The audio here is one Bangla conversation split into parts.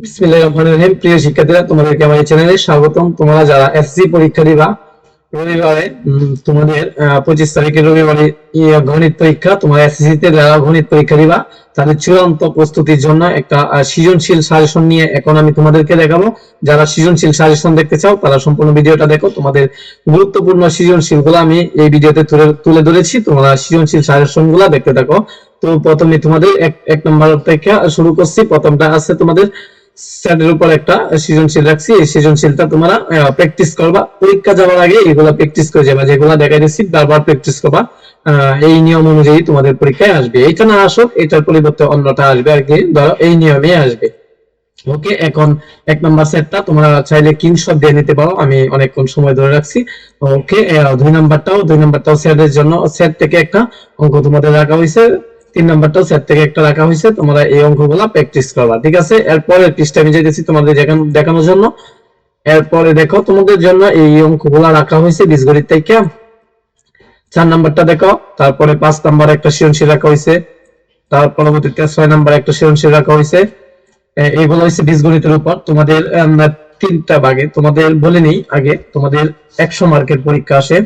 বিসমিল্লাহির প্রিয় শিক্ষার্থীরা, তোমাদেরকে আমার এই চ্যানেলে স্বাগতম। তোমরা যারা এসসি পরীক্ষা দিবা, রবিবারে তোমাদের রবিবারে গণিত পরীক্ষা তে যারা গণিত পরীক্ষা দিবা, তাদের চূড়ান্ত প্রস্তুতির জন্য একটা সৃজনশীল সাজেশন নিয়ে এখন আমি তোমাদেরকে দেখাবো। যারা সৃজনশীল সাজেশন দেখতে চাও, তারা সম্পূর্ণ ভিডিওটা দেখো। তোমাদের গুরুত্বপূর্ণ সৃজনশীলগুলো আমি এই ভিডিওতে তুলে ধরেছি। তোমরা সৃজনশীল সাজেশনগুলা দেখতে থাকো। তো প্রথমে তোমাদের এক নম্বর থেকে শুরু করছি। প্রথমটা আছে তোমাদের স্যারের উপর একটা সৃজনশীল রাখছি। এই সৃজনশীলটা তোমরা প্র্যাকটিস করবা। পরীক্ষা যাওয়ার আগে এগুলা প্র্যাকটিস করে যাবা, যেগুলা দেখাই দিচ্ছি, বারবার প্র্যাকটিস করবা। এই নিয়ম অনুযায়ী তোমাদের পরীক্ষায় আসবে। এটা না আসুক, এটার পরিবর্তে অন্যটা আসবে আর কি। ধরো, এই নিয়মে আসবে। ওকে, এখন এক নম্বর সেটটা তোমরা চাইলে স্ক্রিনশট দিয়ে নিতে পারো। আমি অনেকক্ষণ সময় ধরে রাখছি। ওকে দুই নাম্বারটাও দুই নাম্বারটাও সেটের জন্য সেট থেকে একটা অঙ্ক তোমাদের রাখা হয়েছে। তিন নাম্বারটাও সেট থেকে একটা রাখা হয়েছে। তোমরা এই অঙ্কগুলা প্র্যাকটিস করবা, ঠিক আছে? এরপরে পৃষ্ঠা আমি যেতেছি তোমাদের দেখানোর জন্য। এরপরে দেখো, তোমাদের জন্য এই অঙ্কগুলা রাখা হয়েছে বীজগণিত থেকে। চার নাম্বারটা দেখো, তারপরে পাঁচ নাম্বার একটা সৃজনশীল রাখা হয়েছে। তার পরবর্তীতে ছয় নাম্বার একটা সৃজনশীল রাখা হয়েছে। এইগুলো হচ্ছে বীজগণিতের উপর। তোমাদের তিনটা ভাগে, তোমাদের বলে নেই আগে, তোমাদের একশো মার্কের পরীক্ষা আসে।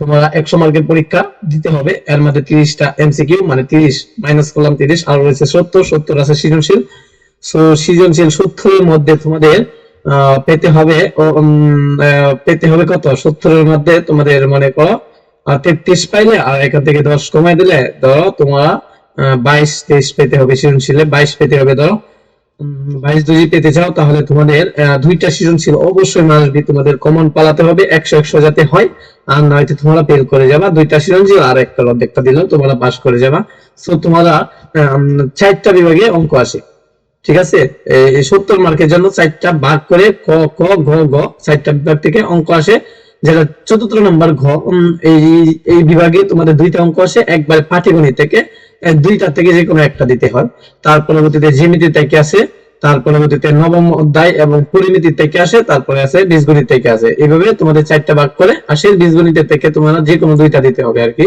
তোমরা একশো মার্কের পরীক্ষা দিতে হবে। এর মধ্যে তিরিশটা এমসিকিউ মানে তিরিশ মাইনাস করলাম তিরিশ, আর রয়েছে সত্তর সত্তর আছে সৃজনশীল। সো সৃজনশীল সত্তরের মধ্যে তোমাদের পেতে হবে পেতে হবে কত? সত্তরের মধ্যে তোমাদের মনে করো তেত্রিশ পাইলে, আর এখান থেকে দশ কমাই দিলে, ধরো তোমরা বাইশ, তেইশ পেতে হবে সৃজনশীলে, বাইশ পেতে হবে, ধরো। বাইশ যদি পেতে তাহলে তোমাদের দুইটা অবশ্যই মাসবি তোমাদের কমন পালাতে হবে, একশো একশো যাতে হয়। আর নয়তো তোমরা ফেল করে যাবা। দুইটা সৃজনশীল আর একটা অর্ধেকটা তোমরা পাস করে যাবা। সো তোমরা চারটা বিভাগে অঙ্ক আসে। ঠিক আছে? সত্তর মার্কের জন্য চারটা ভাগ করে ক ক, ঘ গ চারটা বিভাগ থেকে অঙ্ক আসে। যেটা চতুর্থ নম্বর ঘ এই এই বিভাগে তোমাদের দুইটা অঙ্ক আসে, একবার পাটিগণিত থেকে দুইটা থেকে যে কোনো একটা দিতে হয়। তার পরবর্তীতে জিমিতি থেকে আসে, তার পরবর্তীতে নবম অধ্যায় এবং থেকে আসে, তারপরে আছে বীজগণিত থেকে আসে। এইভাবে তোমাদের চারটা ভাগ করে আসে বীজগণিতের থেকে তোমরা যে কোনো দুইটা দিতে হবে আর কি।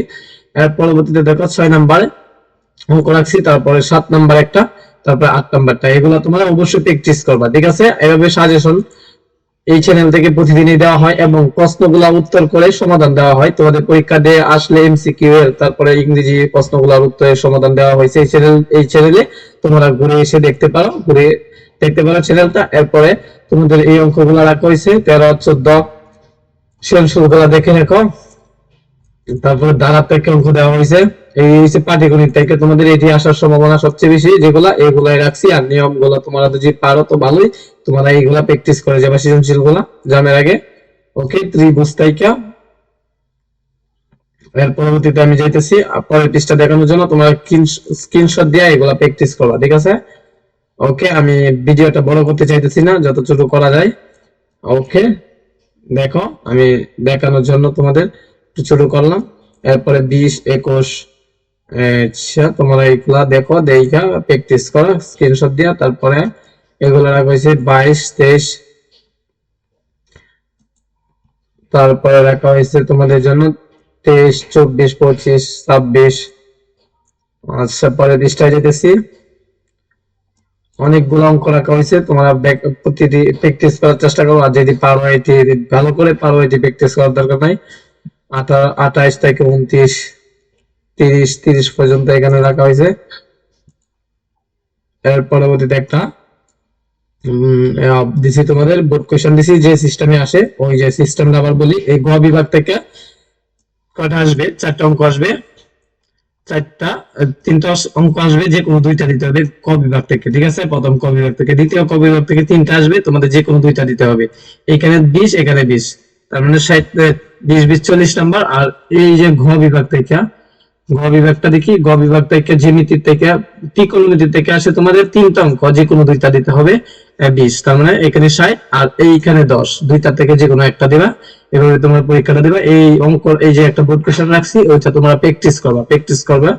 পরবর্তীতে দেখো ছয় নাম্বারে অঙ্ক রাখছি, তারপরে সাত নাম্বার একটা, তারপরে আট নাম্বারটা। এগুলো তোমরা অবশ্যই প্র্যাকটিস করবা, ঠিক আছে? এভাবে সাজেশন এই চ্যানেল থেকে প্রতিদিনই দেওয়া হয় এবং প্রশ্নগুলো উত্তর করে সমাধান দেওয়া হয়। তোমাদের পরীক্ষা দিয়ে আসলে এমসিকিউ এর তারপরে ইংরেজি প্রশ্নগুলোর উত্তরের সমাধান দেওয়া হয়েছে। এই চ্যানেল এই চ্যানেলে তোমরা ঘুরে এসে দেখতে পারো, ঘুরে দেখতে পারো চ্যানেলটা এরপরে তোমাদের এই অঙ্কগুলো রাখা হয়েছে। তেরো, চোদ্দ সৃজনশীলগুলো দেখে রাখো। তারপরে দাঁড়াতে অঙ্ক দেওয়া হয়েছে। এই হচ্ছে পাটিগণিত থেকে তোমাদের এটি আসার সম্ভাবনা সবচেয়ে বেশি। যেগুলা এগুলাই রাখছি আর নিয়মগুলা তোমরা যদি পারো তো ভালোই। তোমরা এইগুলা প্র্যাকটিস করে যাবে সৃজনশীলগুলা জানার আগে। ওকে ত্রিভুজ তাইকা। এর পরবর্তীতে আমি যাইতেছি। পরের পৃষ্ঠা দেখানোর জন্য তোমরা স্ক্রিনশট দিয়ে এগুলা প্র্যাকটিস করবা, ঠিক আছে? ওকে আমি ভিডিওটা বড় করতে চাইতেছি না, যতটুকু করা যায়। ওকে দেখো, আমি দেখানোর জন্য তোমাদের ছোট করলাম। এরপরে বিশ, একুশ আচ্ছা তোমরা এইগুলা দেখো, দেখা প্র্যাকটিস করো স্ক্রিনশট দিয়া তারপরে এগুলো রাখা হয়েছে বাইশ, তেইশ। তারপরে রাখা হয়েছে তোমাদের জন্য তেইশ, চব্বিশ, পঁচিশ, ছাব্বিশ। আচ্ছা পরে পৃষ্ঠায় যেতেছি। অনেকগুলো অঙ্ক রাখা হয়েছে, তোমরা প্রতিটি প্র্যাকটিস করার চেষ্টা করো, আর যদি পারো এটি ভালো করে পারো এটি প্র্যাকটিস করার দরকার নাই। আঠা, আঠাইশ থেকে উনত্রিশ। তিরিশ তিরিশ পর্যন্ত এখানে রাখা হয়েছে। এর পরবর্তীতে একটা দিছি তোমাদের বোর্ড কোয়েশ্চেন দিছি, যে সিস্টেমে আসে, ওই যে সিস্টেমটা আবার বলি, এই গ বিভাগ থেকে কয়টা আসবে? চারটা অঙ্ক আসবে। চারটা তিনটা অঙ্ক আসবে, যে কোনো দুইটা দিতে হবে ক বিভাগ থেকে, ঠিক আছে? প্রথম ক বিভাগ থেকে, দ্বিতীয় ক বিভাগ থেকে তিনটা আসবে, তোমাদের যে কোনো দুইটা দিতে হবে। এখানে বিশ এখানে বিশ, তার মানে ষাট বিশ বিশ, চল্লিশ নাম্বার, আর এই যে ঘ বিভাগ থেকে ঘ বিভাগটা দেখি। গ বিভাগ থেকে জ্যামিতির থেকে ত্রিকোণমিতির থেকে আসে তোমাদের তিনটা অঙ্ক যে কোনো দুইটা দিতে হবে বিশ, তার মানে এখানে ষাট আর এইখানে দশ। দুইটা থেকে যে কোনো একটা দিবা, এভাবে তোমরা পরীক্ষাটা দিবা। এই অঙ্ক, এই যে একটা বোর্ড কোশ্চেন রাখছি, ওইটা তোমরা প্র্যাকটিস করবা প্র্যাকটিস করবা।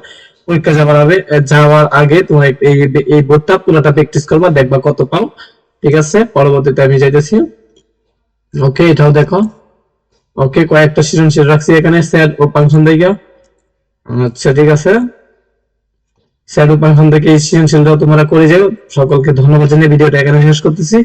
পরীক্ষা যাওয়ার আগে যাওয়ার আগে তোমরা এই এই বোর্ডটা পুরোটা প্র্যাকটিস করবা, দেখবা কত পাও। ঠিক আছে? পরবর্তীতে আমি যাইতেছি। ওকে এটাও দেখো। ওকে কয়েকটা সৃজনশীল রাখছি এখানে স্যার ও ফাংশন দেখা আচ্ছা ঠিক আছে। স্যার ফাংশন থেকে সৃজনশীলটাও তোমরা করে যাও। সকলকে ধন্যবাদ জানিয়ে ভিডিওটা এখানে শেষ করতেছি।